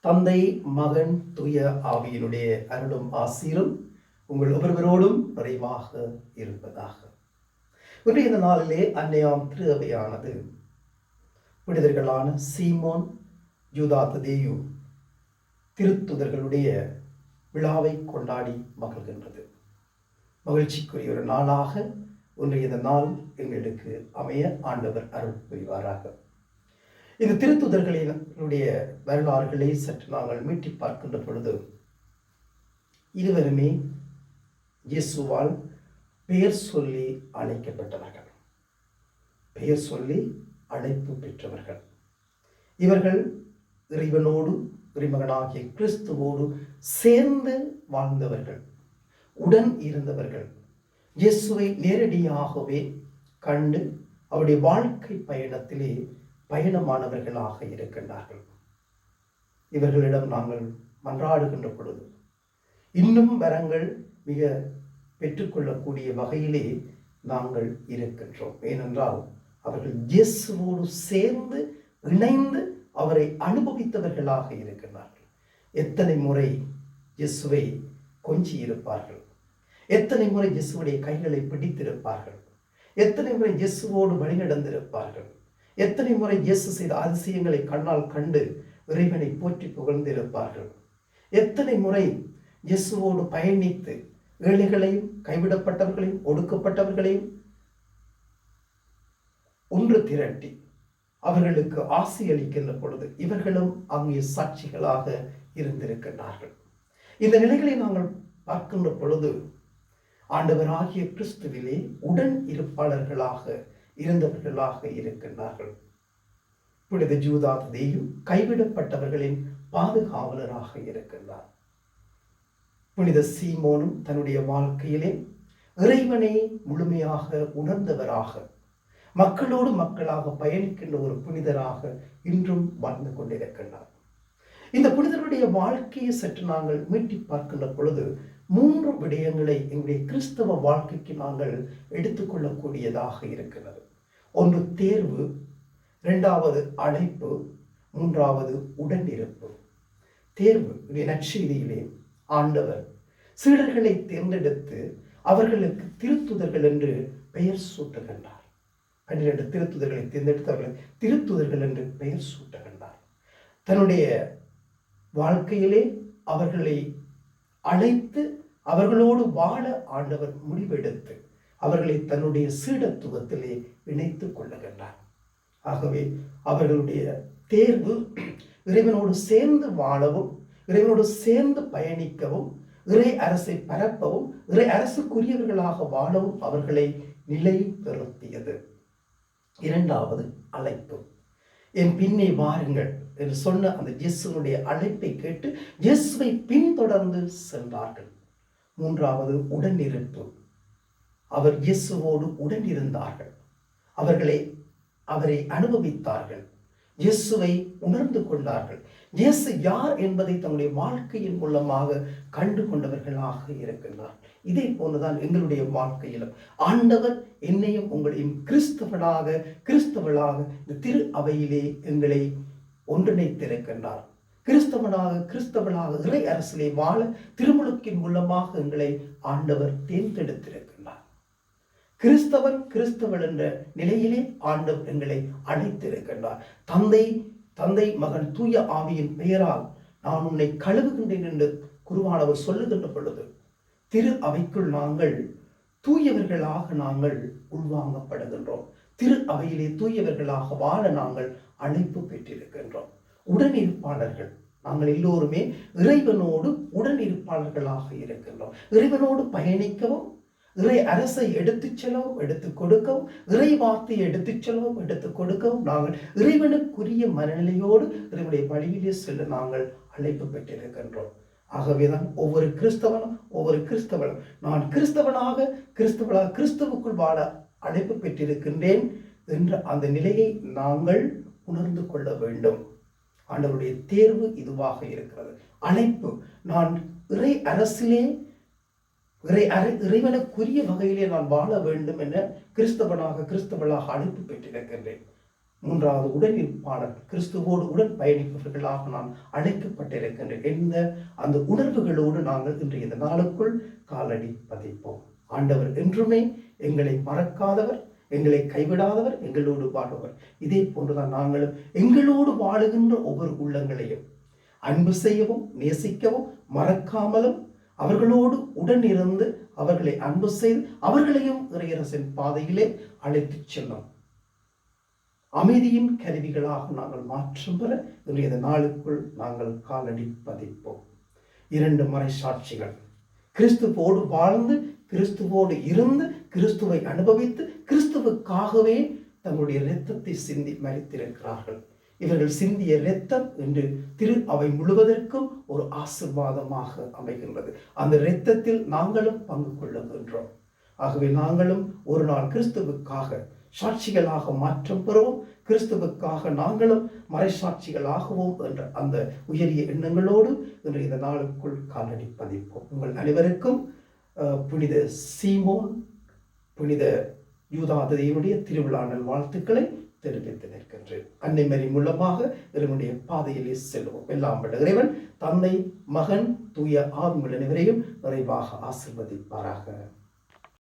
தந்தை மகன் தூய ஆவியினுடைய அருளும் ஆசீரும் உங்கள் ஒவ்வொருவரோடும் நிறைவாக இருப்பதாக. இன்றைய இந்த நாளிலே அன்னையாம் திருவையானது. புனிதர்களான சீமோன் யூதாத் தேயு திருத்துதர்களுடைய விழாவை கொண்டாடி மகிழ்கின்றது. மகிழ்ச்சிக்குரிய ஒரு நாளாக இன்றைய இந்த நாள் எங்களுக்கு அமைய ஆண்டவர் அருள் புரிவாராக. இந்த திருத்துதர்களினுடைய வரலாறுகளை சற்று நாங்கள் மீட்டி பார்க்கின்ற பொழுது இருவருமே இயேசுவால் பெயர் சொல்லி அழைக்கப்பட்டவர்கள். பெயர் சொல்லி அழைப்பு பெற்றவர்கள். இவர்கள் இறைவனோடு இறைமகனாகிய கிறிஸ்துவோடு சேர்ந்து வாழ்ந்தவர்கள் உடன் இருந்தவர்கள். இயேசுவை நேரடியாகவே கண்டு அவருடைய வாழ்க்கை பயணத்திலே பயணமானவர்களாக இருக்கின்றார்கள். இவர்களிடம் நாங்கள் மன்றாடுகின்ற பொழுது இன்னும் வரங்கள் மிக பெற்றுக்கொள்ளக்கூடிய வகையிலே நாங்கள் இருக்கின்றோம். ஏனென்றால் அவர்கள் இயேசுவோடு சேர்ந்து இணைந்து அவரை அனுபவித்தவர்களாக இருக்கின்றார்கள். எத்தனை முறை இயேசுவை கொஞ்சி இருப்பார்கள் எத்தனை முறை இயேசுவுடைய கைகளை பிடித்திருப்பார்கள். எத்தனை முறை இயேசுவோடு வழிநடந்திருப்பார்கள். எத்தனை முறை இயேசு செய்த அதிசயங்களை கண்ணால் கண்டு இறைவனை போற்றி புகழ்ந்திருப்பார்கள். எத்தனை முறை இயேசுவோடு பயணித்து ஏழைகளையும் கைவிடப்பட்டவர்களையும் ஒடுக்கப்பட்டவர்களையும் ஒன்று திரட்டி அவர்களுக்கு ஆசி அளிக்கின்ற பொழுது இவர்களும் அங்கே சாட்சிகளாக இருந்திருக்கின்றார்கள். இந்த நிலைகளை நாங்கள் பார்க்கின்ற பொழுது ஆண்டவராகிய கிறிஸ்துவிலே உடன் இருப்பாளர்களாக இருந்தவர்களாக இருக்கின்றார்கள். புனித ஜூதா தேயும் கைவிடப்பட்டவர்களின் பாதுகாவலராக இருக்கின்றார். புனித சீமோனும் தன்னுடைய வாழ்க்கையிலே இறைவனை முழுமையாக உணர்ந்தவராக மக்களோடு மக்களாக பயணிக்கின்ற ஒரு புனிதராக இன்றும் வாழ்ந்து கொண்டிருக்கின்றார். இந்த புனிதருடைய வாழ்க்கையை சற்று நாங்கள் மீட்டி பார்க்கின்ற பொழுது மூன்று விடயங்களை எங்களுடைய கிறிஸ்தவ வாழ்க்கைக்கு நாங்கள் எடுத்துக்கொள்ளக்கூடியதாக இருக்கிறது ஒன்று தேர்வு இரண்டாவது அழைப்பு மூன்றாவது உடனிருப்பு. தேர்வு நற்செய்தியிலே ஆண்டவர். சீடர்களை தேர்ந்தெடுத்து அவர்களுக்கு திருத்துதர்கள் என்று பெயர் சூட்டுகின்றார். பன்னிரண்டு திருத்துதர்களை தேர்ந்தெடுத்து அவர்களை திருத்துதர்கள் என்று பெயர் சூட்டுகின்றார். தன்னுடைய வாழ்க்கையிலே அவர்களை அழைத்து அவர்களோடு வாழ ஆண்டவர் முடிவெடுத்து அவர்களை தன்னுடைய சீடத்துவத்திலே இணைத்து கொள்ளுகின்றார். ஆகவே அவர்களுடைய தேர்வு இறைவனோடு சேர்ந்து வாழவும் இறைவனோடு சேர்ந்து பயணிக்கவும் இறை அரசை பரப்பவும் இறை அரசுக்குரியவர்களாக வாழவும் அவர்களை நிலைநிறுத்தியது இரண்டாவது அழைப்பு. என் பின்னே வாருங்கள் என்று சொன்ன அந்த இயேசுனுடைய அழைப்பை கேட்டு இயேசுவை பின்தொடர்ந்து சென்றார்கள். மூன்றாவது உடனிருப்பு. அவர் இயேசுவோடு உடன் இருந்தார்கள் அவர்களை அவரை அனுபவித்தார்கள். இயேசுவை உணர்ந்து கொண்டார்கள். இயேசு யார் என்பதை தங்களுடைய வாழ்க்கையின் மூலமாக கண்டு கொண்டவர்களாக இருக்கின்றார். இதே போலதான் எங்களுடைய வாழ்க்கையிலும். ஆண்டவர் என்னையும் உங்களையும் கிறிஸ்தவனாக கிறிஸ்தவளாக இந்த திரு அவையிலே எங்களை ஒன்றிணைத்திருக்கின்றார். கிறிஸ்தவனாக கிறிஸ்தவனாக இறை அரசிலே வாழ திருமுழுக்கின் மூலமாக எங்களை ஆண்டவர் தேர்ந்தெடுத்திருக்கிறார். கிறிஸ்தவன் கிறிஸ்தவன் என்ற நிலையிலே ஆண்டவர் எங்களை அழைத்திருக்கின்றார். தந்தை தந்தை மகன் தூய ஆவியின் பெயரால் நான் உன்னை கழுவுகின்றேன் என்று குருவானவர் சொல்லுகின்ற பொழுது திரு அவைக்குள் நாங்கள் தூயவர்களாக நாங்கள் உள்வாங்கப்படுகின்றோம். திரு அவையிலே தூயவர்களாக வாழ நாங்கள் அழைப்பு பெற்றிருக்கின்றோம். உடனிருப்பாளர்கள் நாங்கள் எல்லோருமே இறைவனோடு உடனிருப்பாளர்களாக இருக்கின்றோம். இறைவனோடு பயணிக்கவும் இறை அரசை எடுத்துச் செல்லவும் எடுத்துக் கொடுக்கவும் இறை வார்த்தையை எடுத்துச் செல்லவும் எடுத்துக் கொடுக்கவும் நாங்கள் இறைவனுக்குரிய மனநிலையோடு இறைவனுடைய வழியிலே செல்ல நாங்கள் அழைப்பு பெற்றிருக்கின்றோம். ஆகவேதான் ஒவ்வொரு கிறிஸ்தவனும் ஒவ்வொரு கிறிஸ்தவனும் நான் கிறிஸ்தவனாக கிறிஸ்தவனாக கிறிஸ்தவுக்குள் வாழ அழைப்பு பெற்றிருக்கின்றேன் என்ற அந்த நிலையை நாங்கள் உணர்ந்து கொள்ள வேண்டும். ஆண்டவருடைய தேர்வு இதுவாக இருக்கிறது. அழைப்பு நான் இறை அரசிலே இறைவனுக்குரிய வகையிலே நான் வாழ வேண்டும் என கிறிஸ்தவனாக கிறிஸ்தவளாக அழைப்பு பெற்றிருக்கின்றேன். மூன்றாவது உடனிருப்பாளர் கிறிஸ்துவோடு உடன் பயணிப்பவர்களாக நான் அழைக்கப்பட்டிருக்கின்றேன். எந்த அந்த உணர்வுகளோடு நாங்கள் இன்றைய இந்த நாளுக்குள் காலடி பதிப்போம். ஆண்டவர் என்றுமே எங்களை மறக்காதவர் எங்களை கைவிடாதவர் எங்களோடு வாழ்பவர். இதே போன்றுதான் நாங்களும் எங்களோடு வாழுகின்ற ஒவ்வொரு உள்ளங்களையும் அன்பு செய்யவும் நேசிக்கவும் மறக்காமலும் அவர்களோடு உடன் இருந்து அவர்களை அன்பு செய்து அவர்களையும் இறையரசின் பாதையிலே அழைத்துச் செல்லும். அமைதியின் கருவிகளாக நாங்கள் மாற்றம் பெற இன்றைய நாளுக்குள் நாங்கள் காலடி பதிப்போம். இரண்டு மறை சாட்சிகள். கிறிஸ்துவோடு வாழ்ந்து கிறிஸ்துவோடு இருந்து கிறிஸ்துவை அனுபவித்து கிறிஸ்துவுக்காகவே தங்களுடைய இரத்தத்தை சிந்தி மறித்திருக்கிறார்கள் இவர்கள் சிந்திய இரத்தம் என்று திரு அவை முழுவதற்கும் ஒரு ஆசிர்வாதமாக அமைகின்றது. அந்த இரத்தத்தில் நாங்களும் பங்கு கொள்ளுகின்றோம். ஆகவே நாங்களும் ஒரு நாள் கிறிஸ்துவுக்காக சாட்சிகளாக மாற்றம் பெறுவோம். கிறிஸ்துவுக்காக நாங்களும் மறைசாட்சிகளாகவும் என்ற அந்த உயரிய எண்ணங்களோடு இன்று இந்த நாளுக்குள் காலடி பதிப்போம். உங்கள் அனைவருக்கும் புனித சீமோன் புனித யூதாததையுடைய திருவிழா நல் வாழ்த்துக்களை தெரிவித்து நிற்கின்றேன் அன்னை மரி மூலமாக இறைவனுடைய பாதையிலே செல்வோம். எல்லாம் வல்ல இறைவன் தந்தை மகன் தூய ஆவிகள் அனைவரையும் நிறைவாக ஆசிர்வதிப்பாராக.